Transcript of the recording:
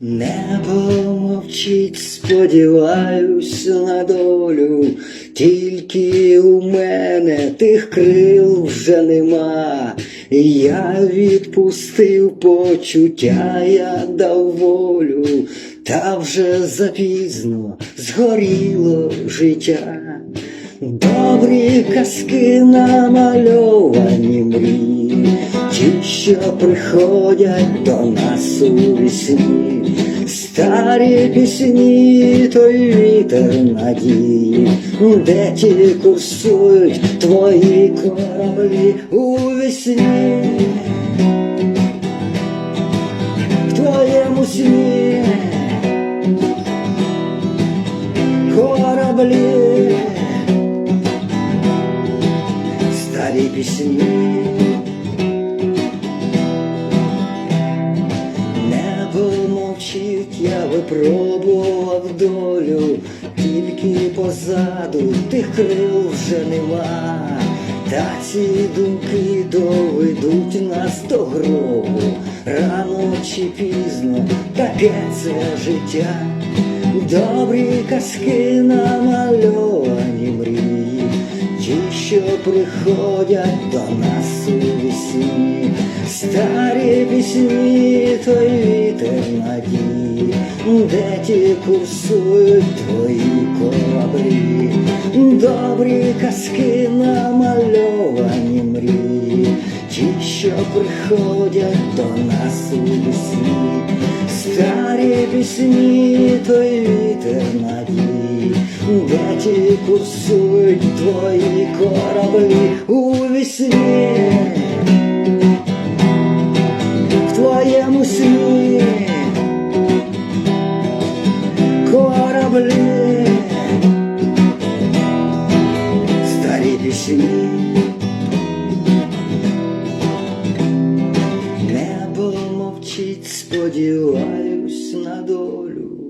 Небо мовчить, сподіваюсь на долю, тільки у мене тих крил вже нема. Я відпустив почуття, я дав волю, та вже запізно згоріло життя. Добрі казки намальовані мрії, що приходять до нас у вісні, старі пісні, той вітер надії, де ті курсують твої кораблі у вісні, в твоєму сні. Кораблі. Старі пісні. Я випробував долю, тільки позаду тих крил вже нема. Та ці думки доведуть нас до гробу, рано чи пізно таке це життя. Добрі казки намальовані мрії, ті, що приходять до нас у вісні, старі пісні, той вітер де ті курсують твої кораблі, добрі казки намальовані мрії, ті, що приходять до нас у вісні, старі пісні, той вітер надії, де ті курсують твої кораблі у вісні, в твоєму сні кораблі, старі пісні. Небо мовчить, сподіваюсь на долю.